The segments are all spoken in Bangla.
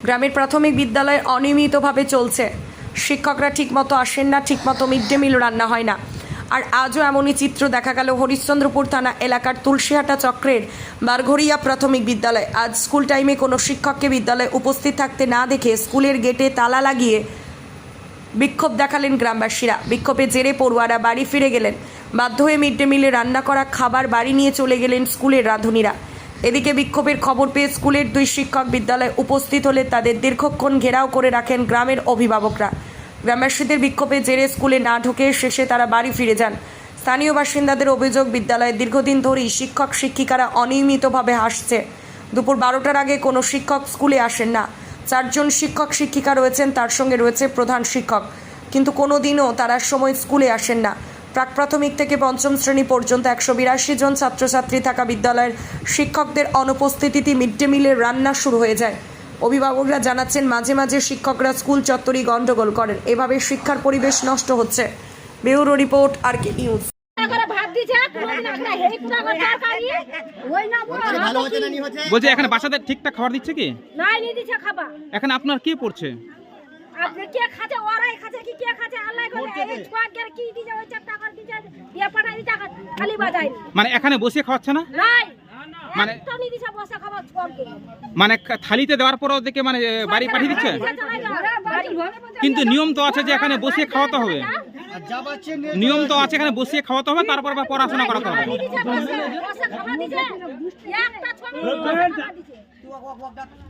গ্রামের প্রাথমিক বিদ্যালয় অনিয়মিতভাবে চলছে। শিক্ষকরা ঠিকমতো আসেন না, ঠিকমতো মিড ডে মিল রান্না হয় না। আর আজও এমনই চিত্র দেখা গেল হরিশ্চন্দ্রপুর থানা এলাকার তুলসীহাটা চক্রের বারঘরিয়া প্রাথমিক বিদ্যালয়। আজ স্কুল টাইমে কোনো শিক্ষককে বিদ্যালয়ে উপস্থিত থাকতে না দেখে স্কুলের গেটে তালা লাগিয়ে বিক্ষোভ দেখালেন গ্রামবাসীরা। বিক্ষোভের জেরে পড়ুয়ারা বাড়ি ফিরে গেলেন। বাধ্য হয়ে মিড ডে মিলে রান্না করা খাবার বাড়ি নিয়ে চলে গেলেন স্কুলের রাঁধুনিরা। এদিকে বিক্ষোভের খবর পেয়ে স্কুলের দুই শিক্ষক বিদ্যালয়ে উপস্থিত হলে তাদের দীর্ঘক্ষণ ঘেরাও করে রাখেন গ্রামের অভিভাবকরা। গ্রামবাসীদের বিক্ষোভের জেরে স্কুলে না ঢুকে শেষে তারা বাড়ি ফিরে যান। স্থানীয় বাসিন্দাদের অভিযোগ, বিদ্যালয়ে দীর্ঘদিন ধরেই শিক্ষক শিক্ষিকারা অনিয়মিতভাবে হাসছে। দুপুর বারোটার আগে কোনো শিক্ষক স্কুলে আসেন না। চারজন শিক্ষক, শিক্ষিকা রয়েছেন, তার সঙ্গে রয়েছে প্রধান শিক্ষক। কিন্তু কোনো দিনও তারা সময় স্কুলে আসেন না। প্রাক প্রাথমিক থেকে পঞ্চম শ্রেণি পর্যন্ত একশো বিরাশি জন ছাত্রছাত্রী থাকা বিদ্যালয়ের শিক্ষকদের অনুপস্থিতিতে মিড ডে মিলের রান্না শুরু হয়ে যায়। অভিভাবকরা জানাচ্ছেন, মাঝে মাঝে শিক্ষকরা স্কুল চত্বরই গণ্ডগোল করেন। এভাবে শিক্ষার পরিবেশ নষ্ট হচ্ছে। Bureau report R K news. বলছি এখানে বাচ্চাদের ঠিকঠাক খাবার দিচ্ছে কি? নাই নি দিছে খাবা এখানে আপনার কি পড়ছে? আপনি কে খাচ্ছে? ওরাই খাচ্ছে কি কে খাচ্ছে? আল্লাহ করে এই ছুয়াক গের কি দিছে? ওই চারটা করে দিছে দিয়ে পাঠাই দিছে খালি বাজাই মানে এখানে বসে খাওয়াচ্ছে না? মানে- মানে বসে মানে থালিতে দেওয়ার পরও দেখে মানে বাড়ি পাঠিয়ে দিচ্ছে? কিন্তু নিয়ম তো আছে যে এখানে বসিয়ে খাওয়াতে হবে। নিয়ম তো আছে এখানে বসিয়ে খাওয়াতে হবে তারপর আবার পড়াশোনা করাতে হবে।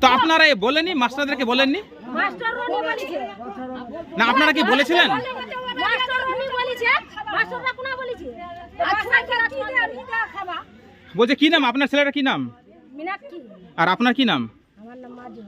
তো আপনারা এ বলেননি মাস্টারদেরকে বলেননি? মাস্টার রনি বলেছে। না আপনারা কি বলেছিলেন? মাস্টার রনি বলেছে মাস্টাররা কোনা বলেছে? আচ্ছা কি দা খাবা বলছে কি নাম? আপনার ছেলেটা কি নাম? আর আপনার কি নাম? আমার নাম মাজু